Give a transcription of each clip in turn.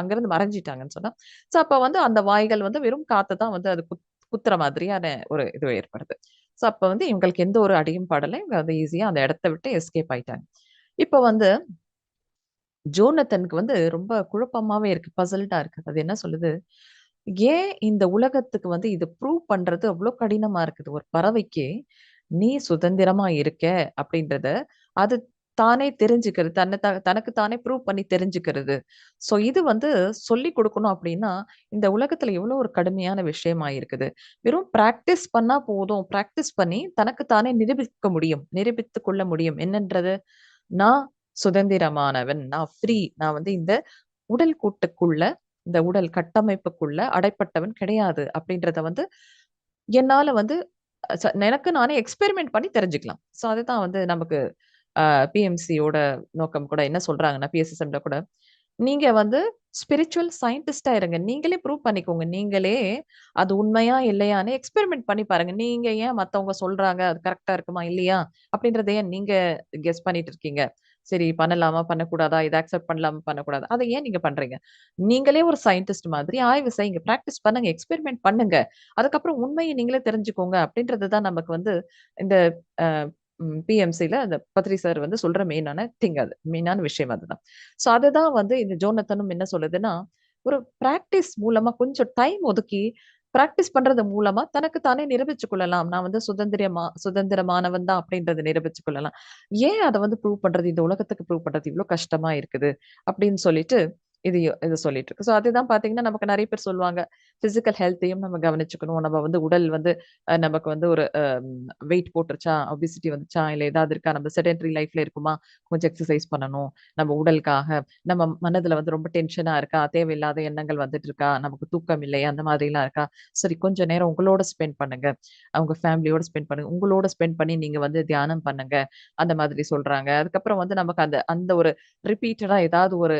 அங்கிருந்து மறைஞ்சிட்டாங்கன்னு சொன்னா. ஸோ அப்ப வந்து அந்த வாய்கள் வந்து வெறும் காத்த தான் வந்து அது குத் குத்துற மாதிரியான ஒரு இது ஏற்படுது. ஸோ அப்ப வந்து இவங்களுக்கு எந்த ஒரு அடியும் படல. இவங்க வந்து ஈஸியா அந்த இடத்த விட்டு எஸ்கேப் ஆயிட்டாங்க. இப்ப வந்து ஜோனத்தனுக்கு வந்து ரொம்ப குழப்பமாவே இருக்கு. பசல்டா இருக்கு. அது என்ன சொல்லுது? ஏன் இந்த உலகத்துக்கு வந்து இத ப்ரூவ் பண்றது அவ்ளோ கடினமா இருக்குது? ஒரு பறவைக்கு நீ சுதந்திரமா இருக்க அப்படின்றத, அது தானே தெரிஞ்சுக்கிறது. தன்ன த தனக்கு தானே ப்ரூவ் பண்ணி தெரிஞ்சுக்கிறது. ஸோ இது வந்து சொல்லிக் குடுக்கணும் அப்படின்னா, இந்த உலகத்துல எவ்வளோ ஒரு கடுமையான விஷயமா இருக்குது. வெறும் பிராக்டிஸ் பண்ணா போதும். பிராக்டிஸ் பண்ணி தனக்கு தானே நிரூபிக்க முடியும். நிரூபித்துக் கொள்ள முடியும். என்னன்றது? நான் சுதந்திரமானவன். நான் ஃப்ரீ. நான் வந்து இந்த உடல் கூட்டுக்குள்ள, இந்த உடல் கட்டமைப்புக்குள்ள அடைப்பட்டவன் கிடையாது. அப்படின்றத வந்து என்னால வந்து ச எனக்கு நானே எக்ஸ்பெரிமென்ட் பண்ணி தெரிஞ்சுக்கலாம். ஸோ அதுதான் வந்து நமக்கு பிஎம்சியோட நோக்கம் கூட என்ன சொல்றாங்கன்னா, பிஎஸ்எஸ்எம்ல கூட, நீங்க வந்து ஸ்பிரிச்சுவல் சயின்டிஸ்டா இருங்க. நீங்களே ப்ரூவ் பண்ணிக்கோங்க. நீங்களே அது உண்மையா, இல்லையான்னு எக்ஸ்பெரிமென்ட் பண்ணி பாருங்க. நீங்க ஏன் மத்தவங்க சொல்றாங்க, அது கரெக்டா இருக்குமா, இல்லையா? அப்படின்றத ஏன் நீங்க கெஸ் பண்ணிட்டு இருக்கீங்க? சரி பண்ணலாமா, பண்ணக்கூடாதா? இத அக்செப்ட் பண்ணலாமா, பண்ணக்கூடாது அத ஏன் நீங்க பண்றீங்க? நீங்களே ஒரு சயின்டிஸ்ட் மாதிரி ஆய்வு செய்யுங்க. பிராக்டிஸ் பண்ணுங்க. எக்ஸ்பெரிமென்ட் பண்ணுங்க. அதுக்கப்புறம் உண்மையை நீங்களே தெரிஞ்சுக்கோங்க. அப்படின்றது தான் நமக்கு வந்து இந்த அ அந்த பத்ரி சார் வந்து சொல்ற மெயினான திங் அது. மெயினான விஷயம் அதுதான். ஸோ அதுதான் வந்து இந்த ஜோனத்தனும் என்ன சொல்லுதுன்னா, ஒரு பிராக்டிஸ் மூலமா கொஞ்சம் டைம் ஒதுக்கி, பிராக்டிஸ் பண்றது மூலமா தனக்கு தானே நிரூபிச்சு கொள்ளலாம். நான் வந்து சுதந்திரமா சுதந்திரமானவன் தான் அப்படின்றத நிரூபிச்சு கொள்ளலாம். ஏன் அதை வந்து ப்ரூவ் பண்றது? இந்த உலகத்துக்கு ப்ரூவ் பண்றது இவ்வளவு கஷ்டமா இருக்குது. அப்படின்னு சொல்லிட்டு இது இது சொல்லிட்டு இருக்கு. ஸோ அதுதான் பார்த்தீங்கன்னா, நமக்கு நிறைய பேர் சொல்லுவாங்க. பிசிக்கல் ஹெல்த்தையும் நம்ம கவனிச்சுக்கணும். நம்ம வந்து உடல் வந்து நமக்கு வந்து ஒரு வெயிட் போட்டுருச்சா, ஒபிசிட்டி வந்துச்சா, இல்லை ஏதாவது இருக்கா, நம்ம செடென்ட்ரி லைஃப்ல இருக்குமா, கொஞ்சம் எக்ஸசைஸ் பண்ணணும். நம்ம உடலுக்காக, நம்ம மனதுல வந்து ரொம்ப டென்ஷனா இருக்கா, தேவையில்லாத எண்ணங்கள் வந்துட்டு இருக்கா, நமக்கு தூக்கம் இல்லையா, அந்த மாதிரிலாம் இருக்கா, சரி கொஞ்ச நேரம் உங்களோட ஸ்பெண்ட் பண்ணுங்க. அவங்க ஃபேமிலியோட ஸ்பெண்ட் பண்ணுங்க. உங்களோட ஸ்பெண்ட் பண்ணி நீங்க வந்து தியானம் பண்ணுங்க. அந்த மாதிரி சொல்றாங்க. அதுக்கப்புறம் வந்து நமக்கு அந்த அந்த ஒரு ரிப்பீட்டடா ஏதாவது ஒரு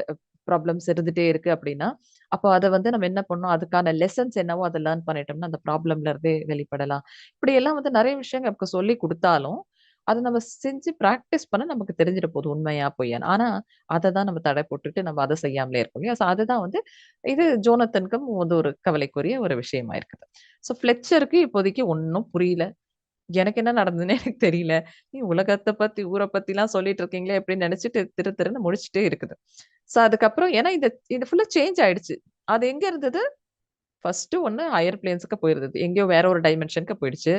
ப்ராப்ளம்ஸ் இருந்துட்டே இருக்கு அப்படின்னா, அப்போ அத வந்து நம்ம என்ன பண்ணோம் அதுக்கான லெசன்ஸ் என்னவோ அத லேர்ன் பண்ணிட்டோம்னா, அந்த ப்ராப்ளம்ல இருந்தே வெளிப்படலாம். இப்படியெல்லாம் வந்து நிறைய விஷயங்கள் நமக்கு சொல்லிக் கொடுத்தாலும் அத நம்ம செஞ்சு பிராக்டிஸ் பண்ண நமக்கு தெரிஞ்சிட போகுது உண்மையா, பொய்யான்னு. ஆனா, அதை தான் நம்ம தடை போட்டுட்டு நம்ம அத செய்யாமலே இருக்கோம் இல்லையா? ஸோ அதுதான் வந்து இது ஜோனத்தனுக்கும் வந்து ஒரு கவலைக்குரிய ஒரு விஷயமா இருக்குது. ஸோ ஃப்ளெச்சருக்கு இப்போதைக்கு ஒன்றும் புரியல. எனக்கு என்ன நடந்ததுன்னே எனக்கு தெரியல. நீ உலகத்தை பத்தி, ஊரை பத்திலாம் சொல்லிட்டு இருக்கீங்களே அப்படின்னு நினைச்சிட்டு திரு திருன்னு முடிச்சுட்டே இருக்குது. ஸோ அதுக்கப்புறம் ஏன்னா இந்த இது ஃபுல்லா சேஞ்ச் ஆயிடுச்சு. அது எங்க இருந்தது? ஃபர்ஸ்ட் ஒன்று ஹையர் பிளேன்ஸ்க்கு போயிருந்தது. எங்கேயோ வேற ஒரு டைமென்ஷனுக்கு போயிடுச்சு.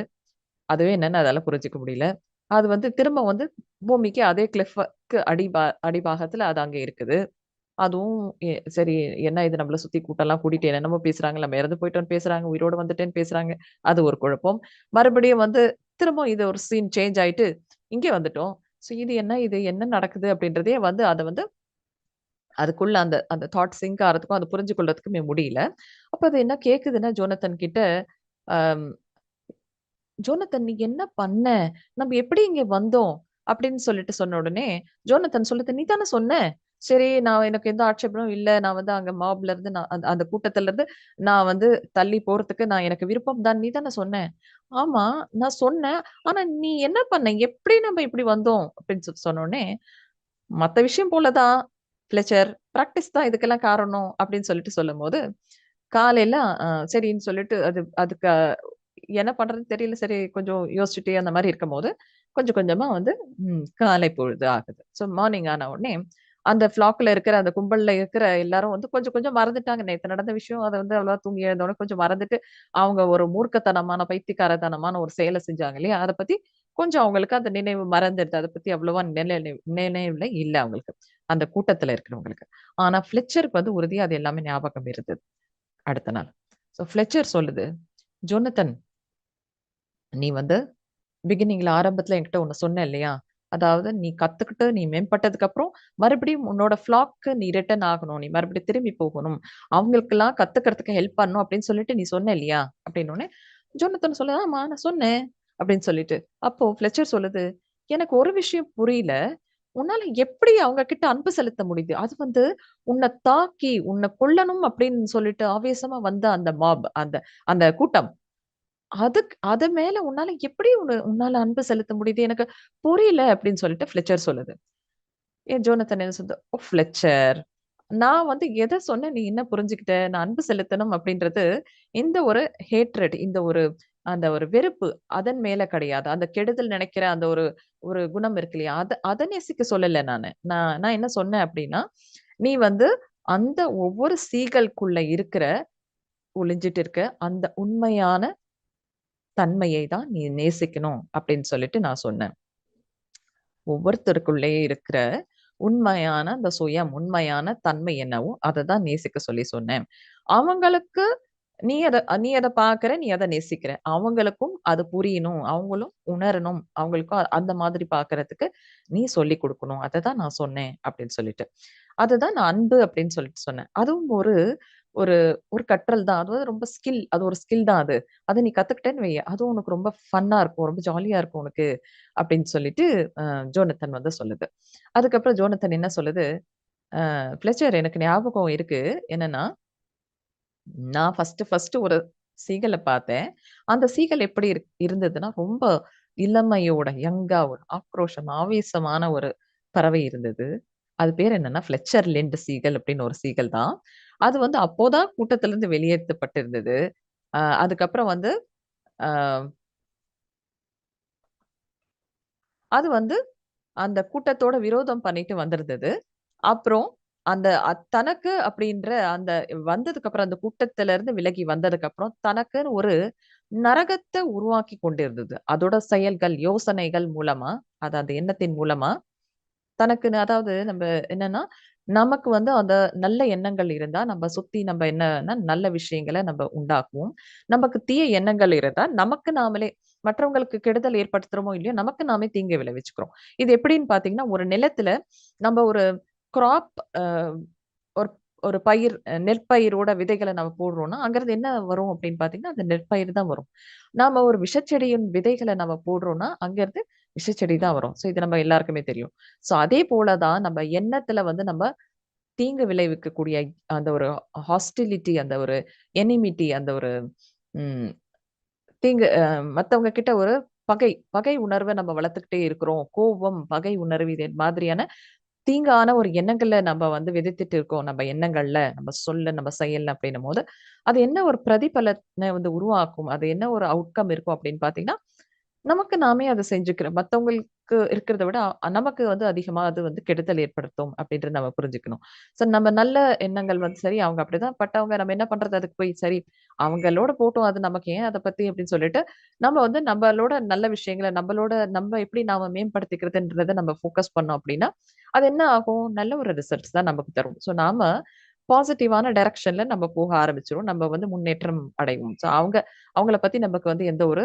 அதுவே என்னன்னு அதால புரிஞ்சுக்க முடியல. அது வந்து திரும்ப வந்து பூமிக்கு அதே கிளிஃபுக்கு அடிபா அடிபாகத்தில் அது அங்கே இருக்குது. அதுவும் சரி என்ன இது நம்மள சுத்தி கூட்டெல்லாம் கூட்டிட்டு என்னென்னமோ பேசுறாங்க. நம்ம இறந்து போயிட்டோன்னு பேசுறாங்க. உயிரோட வந்துட்டேன்னு பேசுறாங்க. அது ஒரு குழப்பம். மறுபடியும் வந்து திரும்ப இது ஒரு சீன் சேஞ்ச் ஆயிட்டு, இங்கே வந்துட்டோம். ஸோ இது என்ன இது? என்ன நடக்குது? அப்படின்றதே வந்து அதை வந்து அதுக்குள்ள அந்த அந்த தாட் சிங்க் ஆகிறதுக்கும் அதை புரிஞ்சு கொள்றதுக்குமே முடியல. அப்ப அது என்ன கேக்குதுன்னா, ஜோனத்தன் கிட்ட, "ஜோனத்தன் நீ என்ன பண்ண? நம்ம எப்படி இங்க வந்தோம்?" அப்படின்னு சொல்லிட்டு சொன்ன உடனே, ஜோனத்தன் சொல்லுது, "நீ தானே சொன்ன. சரி நான் எனக்கு எந்த ஆட்சேபமும் இல்ல. நான் வந்து அங்க மாப்ல இருந்து நான் அந்த அந்த கூட்டத்துல இருந்து நான் வந்து தள்ளி போறதுக்கு நான் எனக்கு விருப்பம் தான். நீ தானே சொன்னேன் "ஆமா, நான் சொன்னேன். ஆனா நீ என்ன பண்ண? எப்படி நம்ம இப்படி வந்தோம்?" அப்படின்னு சொல்லி சொன்ன உடனே, "மத்த விஷயம் போல தான் ஃப்ளெச்சர். பிராக்டிஸ் தான் இதுக்கெல்லாம் காரணம்." அப்படின்னு சொல்லிட்டு சொல்லும் போது காலையில சரின்னு சொல்லிட்டு அது அதுக்கு என்ன பண்றதுன்னு தெரியல. சரி கொஞ்சம் யோசிச்சுட்டே அந்த மாரி இருக்கும்போது, கொஞ்சம் கொஞ்சமா வந்து காலை பொழுது ஆகுது. ஸோ மார்னிங் ஆன உடனே, அந்த ஃப்ளாக்ல இருக்கிற அந்த கும்பல்ல இருக்கிற எல்லாரும் வந்து கொஞ்சம் கொஞ்சம் மறந்துட்டாங்க. நேற்று நடந்த விஷயம் அதை வந்து அவ்வளவா தூங்கி எழுந்தோடனே கொஞ்சம் மறந்துட்டு, அவங்க ஒரு மூர்க்கத்தனமான, பைத்தியக்காரத்தனமான ஒரு செயலை செஞ்சாங்க இல்லையா? அத பத்தி கொஞ்சம் அவங்களுக்கு அந்த நினைவு மறந்துடுது. அதை பத்தி அவ்வளவா நினைவு நினைவுல இல்ல அவங்களுக்கு. அந்த கூட்டத்துல இருக்கிறவங்களுக்கு. ஆனா ஃப்ளெச்சருக்கு வந்து உறுதியா அது எல்லாமே ஞாபகம் இருந்தது. அடுத்த நாள். ஸோ ஃப்ளெச்சர் சொல்லுது, "ஜோனத்தன்" "நீ வந்து பிகினிங்ல ஆரம்பத்துல என்கிட்ட ஒண்ணு சொன்ன இல்லையா? அதாவது நீ கத்துக்கிட்டு நீ மேம்பட்டதுக்கு அப்புறம் மறுபடியும் உன்னோட ஃப்ளாக்கு நீ ரிட்டர்ன் ஆகணும். நீ மறுபடியும் திரும்பி போகணும். அவங்களுக்கெல்லாம் கத்துக்கிறதுக்கு ஹெல்ப் பண்ணணும் அப்படின்னு சொல்லிட்டு நீ சொன்ன இல்லையா?" அப்படின்னோனே, ஜோனத்தன் சொல்லுது, "ஆமா நான் சொன்னேன்." அப்படின்னு சொல்லிட்டு. அப்போ ஃபிளெச்சர் சொல்லுது, "எனக்கு ஒரு விஷயம் புரியல. உன்னால எப்படி அவங்க கிட்ட அன்பு செலுத்த முடியுது? அது வந்து உன்ன தாக்கி, உன்னை கொல்லணும் அப்படின்னு சொல்லிட்டு ஆவேசமா வந்த அந்த மாப் அந்த அந்த கூட்டம். அதுக்கு அது மேல உன்னால எப்படி உன்னால அன்பு செலுத்த முடியுது? எனக்கு புரியல அப்படின்னு சொல்லிட்டு ஃப்ளெச்சர் சொல்லுது. ஏன் ஜோனத்தன் என்ன சொல்லுது, "ஓ! ஃப்ளெச்சர், நான் வந்து எதை சொன்னேன், நீ என்ன புரிஞ்சுக்கிட்ட? நான் அன்பு செலுத்தணும் அப்படின்றது, இந்த ஒரு ஹேட்ரட் இந்த ஒரு அந்த ஒரு வெறுப்பு அதன் மேல கிடையாது. அந்த கெடுதல் நினைக்கிற அந்த ஒரு ஒரு குணம் இருக்கு இல்லையா? அத அத நேசிக்க சொல்லல நானு. நான் நான் என்ன சொன்னேன் அப்படின்னா, நீ வந்து அந்த ஒவ்வொரு சீகல்குள்ள இருக்கிற ஒளிஞ்சிட்டு இருக்க அந்த உண்மையான தன்மையை தான் நீ நேசிக்கணும் அப்படின்னு சொல்லிட்டு நான் சொன்னேன். ஒவ்வொருத்தருக்குள்ளயே இருக்கிற உண்மையான அந்த சுயம், உண்மையான தன்மை என்னவோ, அத தான் நேசிக்க சொல்லி சொன்னேன். அவங்களுக்கு நீ அத நீ அத பார்க்குற, நீ அத நேசிக்கிற. அவங்களுக்கும் அது புரியணும். அவங்களும் உணரணும். அவங்களுக்கும் அந்த மாதிரி பார்க்கறதுக்கு நீ சொல்லிக் குடுக்கணும். அதை தான் நான் சொன்னேன் அப்படின்னு சொல்லிட்டு. அதுதான் நான் அன்பு அப்படின்னு சொல்லிட்டு சொன்னேன். அதுவும் ஒரு ஒரு ஒரு கற்றல் தான். அது வந்து ரொம்ப ஸ்கில். அது ஒரு ஸ்கில் தான் அது. அத நீ கத்துக்கிட்டேன்னு வை. அதுவும் உனக்கு ரொம்ப ஃபன்னா இருக்கும். ரொம்ப ஜாலியா இருக்கும் உனக்கு. அப்படின்னு சொல்லிட்டு அ ஜோனத்தன் வந்து சொல்லுது. அதுக்கப்புறம் ஜோனத்தன் என்ன சொல்லுது, அ "ஃப்ளெச்சர் எனக்கு ஞாபகம் இருக்கு. என்னன்னா, நான் ஃபர்ஸ்ட்டு ஃபர்ஸ்ட்டு ஒரு சீகல பார்த்தேன். அந்த சீகல் எப்படி இருக் இருந்ததுன்னா, ரொம்ப இளமையோட, யங்கா ஒரு ஆக்ரோஷம், ஆவேசமான ஒரு பறவை இருந்தது. அது பேர் என்னன்னா, ஃப்ளெச்சர் லிண்ட் சீகல் அப்படின்னு ஒரு சீகல் தான். அது வந்து அப்போதான் கூட்டத்திலிருந்து வெளியேற்றப்பட்டிருந்தது. அ அதுக்கப்புறம் வந்து அ அது வந்து அந்த கூட்டத்தோட விரோதம் பண்ணிட்டு வந்திருந்தது. அப்புறம் அந்த அத் தனக்கு அப்படின்ற அந்த வந்ததுக்கு அப்புறம் அந்த கூட்டத்துல இருந்து விலகி வந்ததுக்கு அப்புறம், தனக்குன்னு ஒரு நரகத்தை உருவாக்கி கொண்டிருந்தது. அதோட செயல்கள், யோசனைகள் மூலமா, அது அந்த எண்ணத்தின் மூலமா தனக்குன்னு அதாவது நம்ம என்னன்னா, நமக்கு வந்து அந்த நல்ல எண்ணங்கள் இருந்தா, நம்ம சுத்தி நம்ம என்னன்னா நல்ல விஷயங்கள நம்ம உண்டாக்குவோம். நமக்கு தீய எண்ணங்கள் இருந்தா, நமக்கு நாமளே மற்றவங்களுக்கு கெடுதல் ஏற்படுத்துறோமோ இல்லையோ, நமக்கு நாமே தீங்கு விளைவிச்சுக்கிறோம். இது எப்படின்னு பார்த்தீங்கன்னா, ஒரு நிலத்துல நம்ம ஒரு கிராப் ஒரு ஒரு பயிர் நெற்பயிரோட விதைகளை நம்ம போடுறோம்னா, அங்கிருந்து என்ன வரும் அப்படின்னு பார்த்தீங்கன்னா, அந்த நெற்பயிர் தான் வரும். நாம ஒரு விஷச்செடியின் விதைகளை நம்ம போடுறோம்னா, அங்கிருந்து விஷச்செடி தான் வரும். ஸோ இது நம்ம எல்லாருக்குமே தெரியும். ஸோ அதே போலதான் நம்ம எண்ணத்துல வந்து நம்ம தீங்கு விளைவிக்கக்கூடிய அந்த ஒரு ஹாஸ்டிலிட்டி அந்த ஒரு எனிமிட்டி அந்த ஒரு உம் தீங்கு மற்றவங்க மத்தவங்க கிட்ட ஒரு பகை, பகை உணர்வை நம்ம வளர்த்துக்கிட்டே இருக்கிறோம். கோபம், பகை உணர்வு இது மாதிரியான தீங்கான ஒரு எண்ணங்களை நம்ம வந்து விதைத்துட்டு இருக்கோம். நம்ம எண்ணங்கள்ல, நம்ம சொல்ல, நம்ம செயல் அப்படின்னும் போது அது என்ன ஒரு பிரதிபலனை வந்து உருவாக்கும்? அது என்ன ஒரு அவுட்கம் இருக்கும் அப்படின்னு பார்த்தீங்கன்னா, நமக்கு நாமே அதை செஞ்சுக்கிறோம். மத்தவங்களுக்கு இருக்கிறத விட நமக்கு வந்து அதிகமாக அது வந்து கெடுதல் ஏற்படுத்தும் அப்படின்றத நம்ம புரிஞ்சுக்கணும். ஸோ நம்ம நல்ல எண்ணங்கள் வந்து சரி, அவங்க அப்படிதான் பட் அவங்க நம்ம என்ன பண்றது அதுக்கு போய் சரி, அவங்களோட போட்டோம் அது நமக்கு ஏன் அதை பத்தி அப்படின்னு சொல்லிட்டு, நம்ம வந்து நம்மளோட நல்ல விஷயங்கள, நம்மளோட நம்ம எப்படி நாம மேம்படுத்திக்கிறதுன்றத நம்ம ஃபோக்கஸ் பண்ணோம் அப்படின்னா, அது என்ன ஆகும்? நல்ல ஒரு ரிசல்ட்ஸ் தான் நமக்கு தரும். ஸோ நாம பாசிட்டிவான டைரக்ஷன்ல நம்ம போக ஆரம்பிச்சிடும் நம்ம வந்து முன்னேற்றம் அடைவோம். ஸோ அவங்க அவங்கள பத்தி நமக்கு வந்து எந்த ஒரு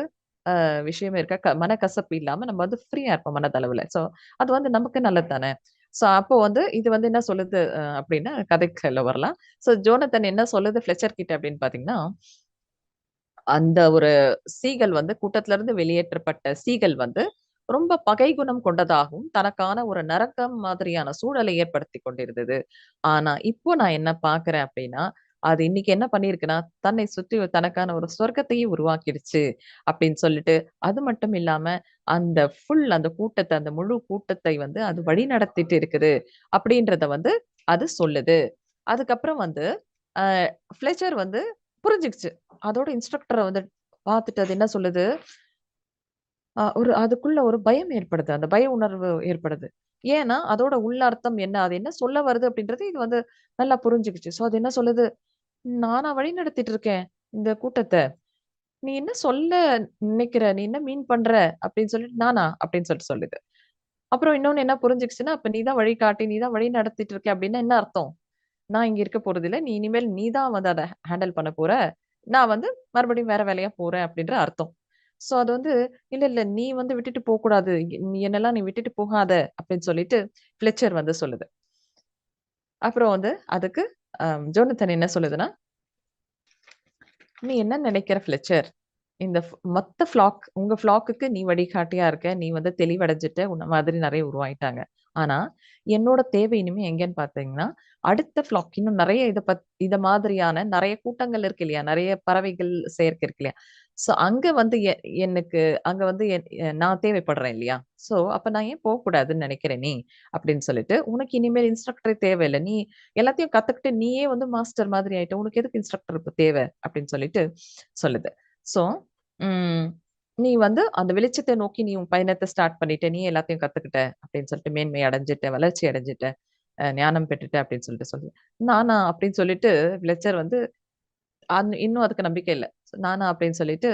விஷயமே இருக்க க மனக்கசப்பு இல்லாம நம்ம வந்து ஃப்ரீயா இருப்போம் மனதளவுல. ஸோ அது வந்து நமக்கு நல்லது தானே! ஸோ அப்போ வந்து இது வந்து என்ன சொல்லுது அப்படின்னா அப்டின்னா கதைக்குள்ள வரலாம். ஸோ ஜோனத்தன் என்ன சொல்லுது ஃப்ளெச்சர் கிட்ட அப்படின்னு பார்த்தீங்கன்னா, அந்த ஒரு சீகல் வந்து கூட்டத்திலருந்து வெளியேற்றப்பட்ட சீகல் வந்து ரொம்ப பகை குணம் கொண்டதாகவும், தனக்கான ஒரு நரக்கம் மாதிரியான சூழலை ஏற்படுத்தி கொண்டிருந்தது. ஆனா, இப்போ நான் என்ன பாக்குறேன் அப்படின்னா அது இன்னைக்கு என்ன பண்ணியிருக்குன்னா, தன்னை சுற்றி தனக்கான ஒரு சொர்க்கத்தையே உருவாக்கிடுச்சு அப்படின்னு சொல்லிட்டு, அது மட்டும் இல்லாம அந்த ஃபுல் அந்த கூட்டத்த, அந்த முழு கூட்டத்தை வந்து அது வழிநடத்திட்டு இருக்குது அப்படின்றத வந்து அது சொல்லுது. அதுக்கப்புறம் வந்து அ ஃப்ளெச்சர் வந்து புரிஞ்சுகிச்சு. அதோட இன்ஸ்ட்ரக்டர வந்து பார்த்துட்டு அது என்ன சொல்லுது, அ ஒரு அதுக்குள்ள ஒரு பயம் ஏற்படுது. அந்த பய உணர்வு ஏற்படுது. ஏன்னா, அதோட உள்ளர்த்தம் என்ன? அது என்ன சொல்ல வருது அப்படின்றது இது வந்து நல்லா புரிஞ்சுகிச்சு. ஸோ, அது என்ன சொல்லுது, "நானா வழி நடத்திட்டு இருக்கேன் இந்த கூட்டத்த. நீ என்ன சொல்ல நினைக்கிற? நீ என்ன மீன் பண்ற?" அப்படின்னு சொல்லிட்டு, "நானா?" அப்படின்னு சொல்லிட்டு சொல்லுது. அப்புறம் இன்னொன்னு என்ன புரிஞ்சுகிச்சுன்னா, "அப்ப நீ தான் வழிகாட்டி, நீ தான் வழி நடத்திட்டு இருக்க அப்படின்னா என்ன அர்த்தம்? நான் இங்க இருக்க போறதில்ல. நீ இனிமேல் நீ தான் வந்து அத ஹேண்டில் பண்ண போற. நான் வந்து மறுபடியும் வேற வேலையா போறேன் அப்படின்ற அர்த்தம். ஸோ அது வந்து, "இல்ல, இல்ல நீ வந்து விட்டுட்டு போக்கூடாது. நீ என்னெல்லாம் நீ விட்டுட்டு போகாத" அப்படின்னு சொல்லிட்டு ஃப்ளெச்சர் வந்து சொல்லுது. அப்புறம் வந்து அதுக்கு ஜோனத்தன் என்ன சொல்லுதுன்னா, "நீ என்ன நினைக்கிற ஃபிளச்சர் இந்த மொத்த ஃப்ளாக் உங்க ஃப்ளாக்குக்கு நீ வழிகாட்டியா இருக்க. நீ வந்து தெளிவடைஞ்சுட்ட. உன்ன மாதிரி நிறைய உருவாயிட்டாங்க. ஆனா, என்னோட தேவை இனிமே எங்கன்னு பார்த்தீங்கன்னா, அடுத்த ஃப்ளாக் இன்னும் நிறைய இதை பத் இத மாதிரியான நிறைய கூட்டங்கள் இருக்கு இல்லையா? நிறைய பறவைகள் சேர்க்கை இருக்கு இல்லையா? ஸோ அங்க வந்து எ எனக்கு அங்க வந்து நான் தேவைப்படுறேன் இல்லையா? ஸோ அப்ப நான் ஏன் போகக்கூடாதுன்னு நினைக்கிறேன் நீ? அப்படின்னு சொல்லிட்டு, உனக்கு இனிமேல் இன்ஸ்ட்ரக்டரே தேவையில்ல. நீ எல்லாத்தையும் கத்துக்கிட்டு நீயே வந்து மாஸ்டர் மாதிரி ஆயிட்ட. உனக்கு எதுக்கு இன்ஸ்ட்ரக்டர் இப்போ தேவை? அப்படின்னு சொல்லிட்டு சொல்லுது. ஸோ, உம் நீ வந்து அந்த வெளிச்சத்தை நோக்கி நீ உன் பயணத்தை ஸ்டார்ட் பண்ணிட்ட. நீ எல்லாத்தையும் கத்துக்கிட்ட அப்படின்னு சொல்லிட்டு மேன்மை அடைஞ்சிட்ட வளர்ச்சி அடைஞ்சிட்ட ஞானம் பெற்றுட்ட அப்படின்னு சொல்லிட்டு சொல்லி நானா அப்படின்னு சொல்லிட்டு விளைச்சர் வந்து அந் இன்னும் அதுக்கு நம்பிக்கை இல்லை நானா அப்படின்னு சொல்லிட்டு,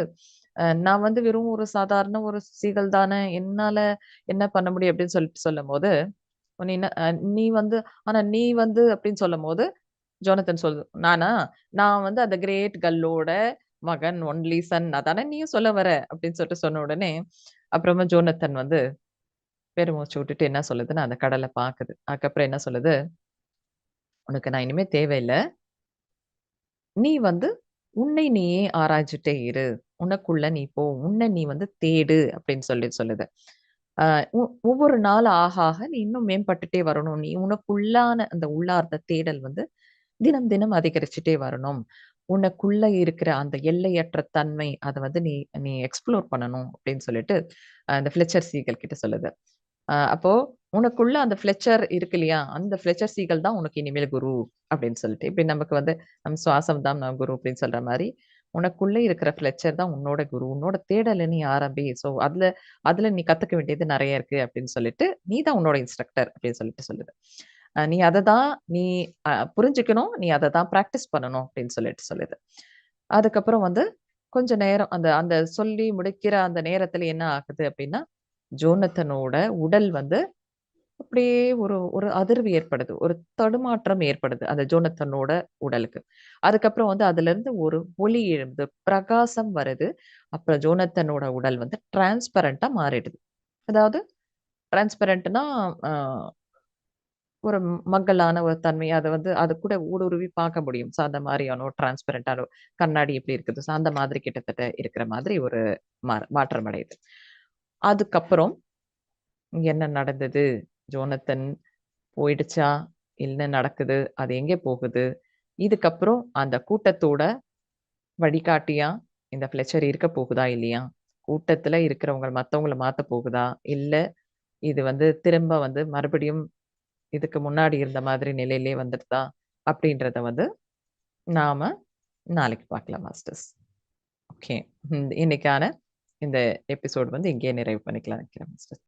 நான் வந்து வெறும் ஒரு சாதாரண ஒரு சீகல் தானே. என்னால என்ன பண்ண முடியும் அப்படின்னு சொல்லிட்டு சொல்லும்போது, நீ என்ன நீ வந்து ஆனா நீ வந்து அப்படின்னு சொல்லும் போது ஜோனத்தன் சொல்லுது. நானா? நான் வந்து அந்த கிரேட் கல்லோட மகன், ஒன்லி சன் அதானே நீயும் சொல்ல வர? அப்படின்னு சொல்லிட்டு சொன்ன உடனே, அப்புறமா ஜோனத்தன் வந்து பெருமூச்சு விட்டுட்டு என்ன சொல்லுதுன்னா, அந்த கடலை பாக்குது. அதுக்கப்புறம் என்ன சொல்லுது? "உனக்கு நான் இனிமே தேவையில்லை நீ வந்து உன்னை நீயே ஆராய்ச்சிட்டே இரு. உனக்குள்ள நீ போ. உன்னை நீ வந்து தேடு" அப்படின்னு சொல்லி சொல்லுது. அ ஒவ்வொரு நாள் ஆக ஆக நீ இன்னும் மேம்பட்டுட்டே வரணும். நீ உனக்குள்ளான அந்த உள்ளார்ந்த தேடல் வந்து தினம் தினம் அதிகரிச்சுட்டே வரணும். உனக்குள்ள இருக்கிற அந்த எல்லையற்ற தன்மை, அதை வந்து நீ நீ எக்ஸ்ப்ளோர் பண்ணணும் அப்படின்னு சொல்லிட்டு, அந்த ஃப்ளெச்சர் சீகல் கிட்ட சொல்லுது. அப்போ உனக்குள்ள அந்த ஃப்ளெச்சர் இருக்கு இல்லையா? அந்த ஃப்ளெச்சர் சீகல் தான் உனக்கு இனிமேல் குரு அப்படின்னு சொல்லிட்டு, இப்படி நமக்கு வந்து நம் சுவாசம் தான் நான் குரு அப்படின்னு சொல்ற மாதிரி உனக்குள்ள இருக்கிற ஃப்ளெச்சர் தான் உன்னோட குரு. உன்னோட தேடல நீ ஆரம்பி. ஸோ அதுல அதுல நீ கத்துக்க வேண்டியது நிறைய இருக்கு அப்படின்னு சொல்லிட்டு, நீ தான் உன்னோட இன்ஸ்ட்ரக்டர் அப்படின்னு சொல்லிட்டு சொல்லுது. நீ அதை தான் நீ புரிஞ்சுக்கணும். நீ அதை தான் பிராக்டிஸ் பண்ணணும் அப்படின்னு சொல்லிட்டு சொல்லுது. அதுக்கப்புறம் வந்து கொஞ்ச நேரம் அந்த அந்த சொல்லி முடிக்கிற அந்த நேரத்துல என்ன ஆகுது அப்படின்னா, ஜோனத்தனோட உடல் வந்து அப்படியே ஒரு ஒரு அதிர்வு ஏற்படுது. ஒரு தடுமாற்றம் ஏற்படுது. அந்த ஜோனத்தனோட உடலுக்கு. அதுக்கப்புறம் வந்து அதுல இருந்து ஒரு ஒளி எழும்புது. பிரகாசம் வருது. அப்புறம் ஜோனத்தனோட உடல் வந்து டிரான்ஸ்பரண்டா மாறிடுது. அதாவது டிரான்ஸ்பரண்ட்னா ஒரு மங்கலான ஒரு தன்மை. அதை வந்து அது கூட ஊடுருவி பார்க்க முடியும். ஸோ அந்த மாதிரியானோ ஒரு கண்ணாடி எப்படி இருக்குது? ஸோ அந்த மாதிரி கிட்டத்தட்ட இருக்கிற மாதிரி ஒரு மா மாற்றம் அடையுது. அதுக்கப்புறம் என்ன நடந்தது? ஜோனத்தன் போயிடுச்சா? என்ன நடக்குது? அது எங்கே போகுது? இதுக்கப்புறம் அந்த கூட்டத்தோட வழிகாட்டியா இந்த ஃப்ளெச்சர் இருக்க போகுதா? இல்லையா? கூட்டத்துல இருக்கிறவங்க மற்றவங்களை மாற்ற போகுதா? இல்லை இது வந்து திரும்ப வந்து மறுபடியும் இதுக்கு முன்னாடி இருந்த மாதிரி நிலையிலே வந்துடுதா? அப்படின்றத வந்து நாம நாளைக்கு பார்க்கலாம் மாஸ்டர்ஸ். ஓகே. இன்னைக்கான இந்த எபிசோட் வந்து இங்கேயே நிறைவு பண்ணிக்கலாம் நினைக்கிறேன் மாஸ்டர்.